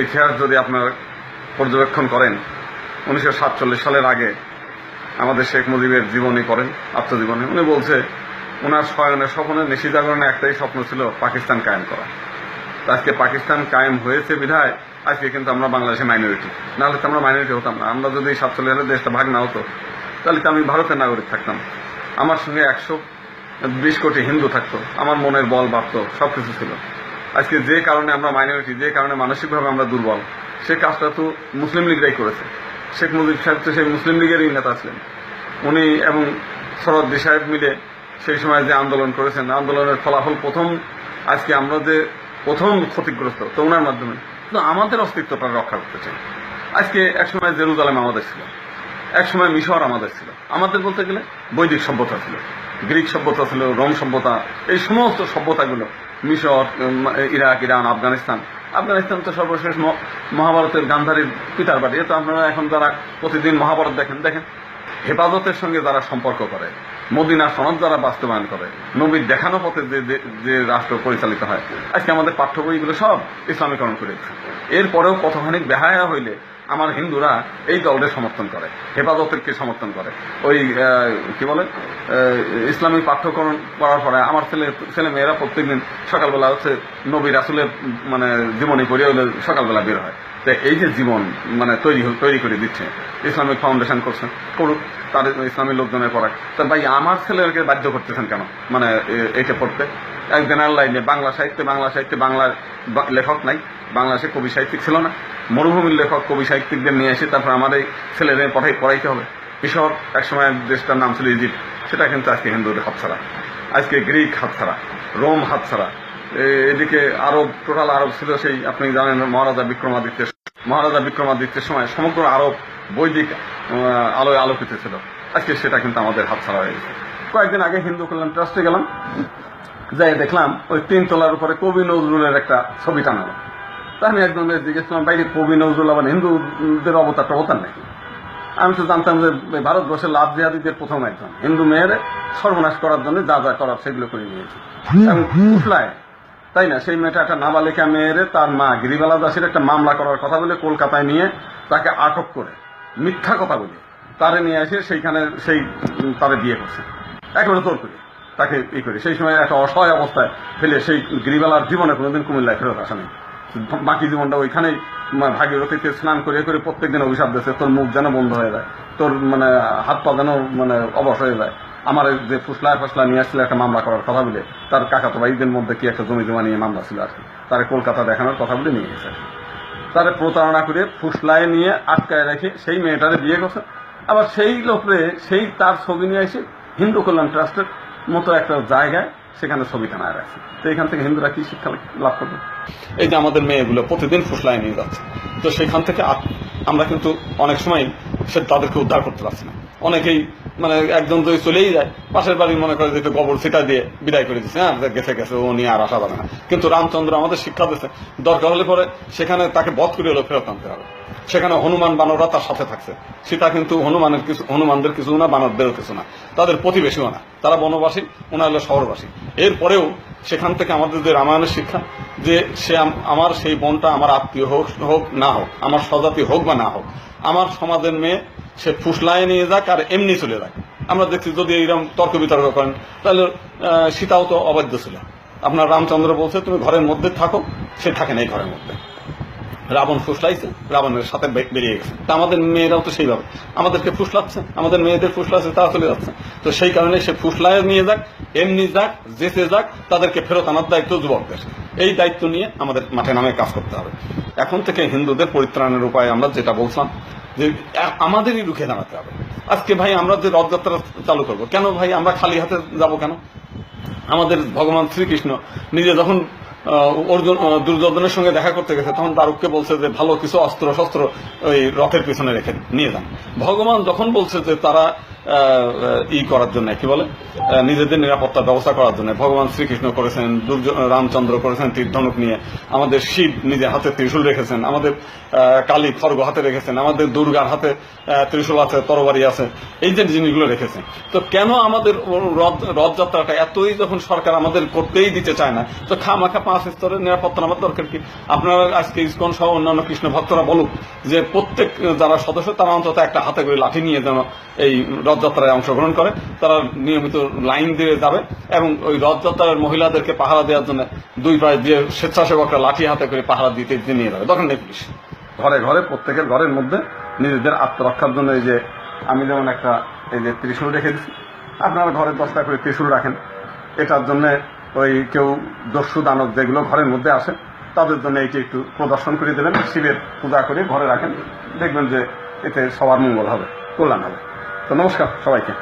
ইতিহাস যদি আপনার পর্যবেক্ষণ করেন, উনিশশো সাতচল্লিশ সালের আগে আমাদের শেখ মুজিবের জীবনী পড়েন, আত্মজীবনী। উনি বলছে ওনার শয়নের স্বপ্নে নিশি জাগরণে একটাই স্বপ্ন ছিল পাকিস্তান কায়েম করা। আজকে পাকিস্তান কায়েম হয়েছে বিধায়, আজকে কিন্তু আমরা বাংলাদেশে মাইনরিটি নাহলে তো আমরা মাইনরিটি হতাম না। আমরা যদি সাতচল্লিশ সালে দেশটা ভাগ না হতো, তাহলে তো আমি ভারতের নাগরিক থাকতাম। আমার সঙ্গে একশো বিশ কোটি হিন্দু থাকতো। আমার মনের বল বাড়তো সব কিছু ছিল। আজকে যে কারণে আমরা মাইনরিটি যে কারণে মানসিকভাবে আমরা দুর্বল সে কাজটা তো মুসলিম লীগরাই করেছে। শেখ মুজিব সাহেব তো সেই মুসলিম লীগেরই নেতা ছিলেন। উনি এবং শরদ্দি সাহেব মিলে সেই সময় যে আন্দোলন করেছেন, আন্দোলনের ফলাফল প্রথম, আজকে আমরা যে প্রথম ক্ষতিগ্রস্ত, তো ওনার মাধ্যমে। কিন্তু আমাদের অস্তিত্বটা রক্ষা করতে চাই। আজকে একসময় জেরুজালেম আমাদের ছিল, একসময় মিশর আমাদের ছিল। আমাদের বলতে গেলে বৈদিক সভ্যতা ছিল। গ্রিক সভ্যতা ছিল, রোম সভ্যতা, এই সমস্ত সভ্যতাগুলো, মিশর ইরাক, ইরান, আফগানিস্তান। আফগানিস্তান তো সর্বশেষ মহাভারতের গান্ধারীর পিতার বাড়ি। তো আপনারা এখন যারা প্রতিদিন মহাভারত দেখেন দেখেন। হেফাজতের সঙ্গে যারা সম্পর্ক করে মদিনা সনদ যারা বাস্তবায়ন করে নবীর দেখানো পথে যে যে- রাষ্ট্র পরিচালিত হয় আজকে আমাদের পাঠ্য বইগুলো সব ইসলামীকরণ করে এরপরেও কতখানি বেহায়া হইলে আমার হিন্দুরা এই দলকে সমর্থন করে হেফাজতেরকে সমর্থন করে? ওই কি বলে? আহ, ইসলামী পাঠ্যক্রম পড়ার পরে আমার ছেলে ছেলে মেয়েরা প্রত্যেকদিন সকালবেলা হচ্ছে নবী রাসুলের মানে জীবনী হলে সকালবেলা বের হয়। তো এই যে জীবন মানে তৈরি তৈরি করে দিচ্ছে, ইসলামিক ফাউন্ডেশন করছে, করুক তাদের ইসলামী লোকজনের পড়াক তা ভাই, আমার ছেলেকে বাধ্য করতেছেন কেন? মানে এ- এইটা পড়তে। এক জেনারেল লাইনে বাংলা সাহিত্যে বাংলা সাহিত্যে বাংলার লেখক নাই বাংলাদেশে কবি সাহিত্যিক ছিল না। মরুভূমির লেখক, কবি সাহিত্যিকদের নিয়ে এসে তারপর আমাদের ছেলেদের পড়াই, পড়াইতে হবে। মিশর একসময় দেশটার নাম ছিল ইজিপ্ট, সেটা কিন্তু আজকে হিন্দুদের হাতছাড়া। আজকে গ্রিক হাতছাড়া, রোম হাতছাড়া। এদিকে আরব টোটাল আরব ছিল সেই, আপনি জানেন, মহারাজা বিক্রমাদিত্যের মহারাজা বিক্রমাদিত্যের সময় সমগ্র আরব বৈদিক আলোয় আলোকিত ছিল। আজকে সেটা কিন্তু আমাদের হাতছাড়া হয়ে গেছে। কয়েকদিন আগে হিন্দু কল্যাণ ট্রাস্টে গেলাম যাই দেখলাম ওই তিন তলার উপরে কবি নজরুলের একটা ছবি টানালো। তা আমি একদম জিজ্ঞেস করলাম বাইরে কবি নজরুল আবার হিন্দুদের অবতার টবতার নাকি? আমি তো জানতাম যে ভারতবর্ষের লাভ জিহাদিদের প্রথম একজন। হিন্দু মেয়ের সর্বনাশ করার জন্য যা যা করার সেগুলো করে নিয়েছে। এবং তাই না? সেই মেয়েটা একটা নাবালিকা মেয়ের তার মা গিরিবালা দাসের একটা মামলা করার কথা বলে কলকাতায় নিয়ে তাকে আটক করে। মিথ্যা কথা বলে তারে নিয়ে এসে সেইখানে সেই তারে বিয়ে করছে। একেবারে তোর করে তাকে ই করে। সেই সময় একটা অসহায় অবস্থায় ফেলে সেই গিরিবালার জীবনে কোনোদিন কুমিল্লায় ফেরত আসা নেই। বাকি জীবনটা ওইখানেই ভাগীরথীতে স্নান করে করে প্রত্যেকদিন অভিশাপ দিচ্ছে তোর মুখ যেন বন্ধ হয়ে যায়, তোর মানে হাত পা যেন মানে অবশ হয়ে যায়। আমার যে ফুসলায় ফসলা নিয়ে আসছিল একটা মামলা করার কথা বলে, তার কাকাতো ভাইদের মধ্যে কি একটা জমি জমা নিয়ে মামলা ছিল আর কি? তারে কলকাতা দেখানোর কথা বলে নিয়ে গেছে। তারে প্রতারণা করে ফুসলায় নিয়ে আটকায় রেখে সেই মেয়েটারে বিয়ে করছে। আবার সেই লোকরে, সেই তার ছবি নিয়ে এসে হিন্দু কল্যাণ ট্রাস্টের মতো একটা জায়গায় সেখানে ছবি টানায় রাখছে। তো এখান থেকে হিন্দুরা কি শিক্ষা লাভ করবে? এই যে আমাদের মেয়েগুলো প্রতিদিন ফুসলায় নিয়ে যাচ্ছে। তো সেখান থেকে আমরা কিন্তু অনেক সময় সে তাদেরকে উদ্ধার করতে পারছি না। অনেকেই মানে একজন যদি চলেই যায়। পাশের বাড়ি মনে করে যে একটু গোবর ছিটা দিয়ে বিদায় করে দিচ্ছে হ্যাঁ গেছে গেছে, ও নিয়ে আর আসা যাবে না। কিন্তু রামচন্দ্র আমাদের শিক্ষা দিচ্ছে দরকার হলে পরে সেখানে তাকে বধ করে হলেও ফেরত আনতে হবে। সেখানে হনুমান বানররা তার সাথে থাকছে। সীতা কিন্তু হনুমানের কিছু, হনুমানদের কিছু না, বানরদেরও কিছু না। তাদের প্রতিবেশীও না। তারা বনবাসী ওনার হলো শহরবাসী। এরপরেও সেখান থেকে আমাদের যে রামায়ণের শিক্ষা যে সে আম- আমার সেই বোনটা আমার আত্মীয় হোক হোক না হোক, আমার স্বজাতি হোক বা না হোক, আমার সমাজের মেয়ে সে ফুসলায় নিয়ে যাক আর এমনি চলে যাক। আমরা দেখছি যদি এইরকম তর্ক বিতর্ক করেন, তাহলে সীতাও তো অবাধ্য ছিল। আপনার রামচন্দ্র বলছে, তুমি ঘরের মধ্যে থাকো। সে থাকে না এই ঘরের মধ্যে। রাবণ ফুসলাইছে, রাবণের সাথে বেরিয়ে গেছে। তা আমাদের মেয়েরাও তো সেইভাবে আমাদেরকে ফুসলাচ্ছে, আমাদের মেয়েদের ফুসলাচ্ছে, তারা চলে যাচ্ছে। তো সেই কারণে সে ফুসলায় নিয়ে যাক, এমনি যাক যেতে যাক, তাদেরকে ফেরত আনার দায়িত্ব যুবকদের এই দায়িত্ব নিয়ে আমাদের মাঠে নামে কাজ করতে হবে। এখন থেকে হিন্দুদের পরিত্রাণের উপায় আমরা যেটা বলছিলাম, যে আমাদেরই রুখে দাঁড়াতে হবে। আজকে ভাই আমরা যে রথযাত্রা চালু করব, কেন ভাই আমরা খালি হাতে যাব কেন? আমাদের ভগবান শ্রীকৃষ্ণ নিজে যখন দুর্যোধনের সঙ্গে দেখা করতে গেছে, তখন দারুককে বলছে যে ভালো কিছু অস্ত্র শস্ত্র ওই রথের পিছনে রেখে নিয়ে যান। ভগবান যখন বলছে যে তারা ই করার জন্য, কি বলে? নিজেদের নিরাপত্তার ব্যবস্থা করার জন্য। ভগবান শ্রীকৃষ্ণ করেছেন রামচন্দ্র করেছেন তীর্ধনুক নিয়ে। আমাদের শিব নিজে হাতে ত্রিশূল রেখেছেন, আমাদের কালী খড়গ হাতে রেখেছেন, আমাদের দুর্গার হাতে ত্রিশূল আছে, তরবারি আছে। এই যে জিনিসগুলো রেখেছেন। তো কেন আমাদের রথযাত্রাটা এতই যখন সরকার আমাদের করতেই দিতে চায় না? তো খামাখা পাঁচ স্তরের নিরাপত্তা আমার দরকার কি? আপনারা আজকে ইসকন সহ অন্যান্য কৃষ্ণ ভক্তরা বলুক যে প্রত্যেক, যারা সদস্য, তারা অন্তত একটা হাতে করে লাঠি নিয়ে যেন এই রথযাত্রায় অংশগ্রহণ করে। তারা নিয়মিত লাইন দিয়ে যাবে এবং ওই রথযাত্রার মহিলাদেরকে পাহারা দেওয়ার জন্য দুই পায়ে দিয়ে স্বেচ্ছাসেবকরা লাঠি হাতে করে পাহারা দিতে নিয়ে যাবে। দরকার নেই পুলিশ। ঘরে ঘরে প্রত্যেকের ঘরের মধ্যে নিজেদের আত্মরক্ষার জন্য এই যে আমি যেমন একটা এই যে ত্রিশূল রেখে দিচ্ছি আপনারা ঘরে দশটা করে ত্রিশূল রাখেন। এটার জন্য ওই কেউ দস্যু দানব যেগুলো ঘরের মধ্যে আসে, তাদের জন্য এটি একটু প্রদর্শন করে দেবেন। শিবের পূজা করে ঘরে রাখেন। দেখবেন যে এতে সবার মঙ্গল হবে, কল্যাণ হবে। তো নমস্কার সবাইকে